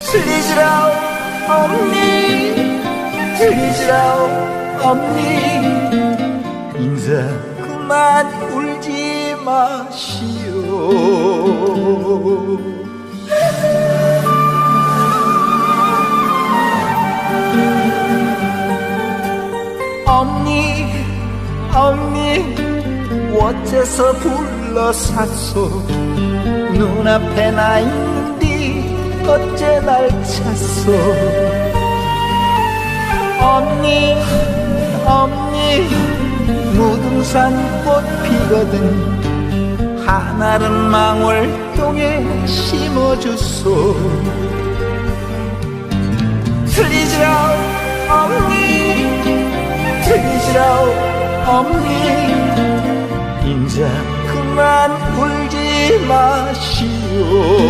슬리지라우 없니. 슬리지라우 없니. 인사. 그만 울지 마시오. 없니 없니 어째서 불러 샀소? 눈앞에 나 있는 디 어째 날 찾소? 없니 없니 무등산 꽃 피거든. 하나는 망월동에 심어주소. 틀리지라 없니. 틀리지라 없니. 인자 그만 울지 마시오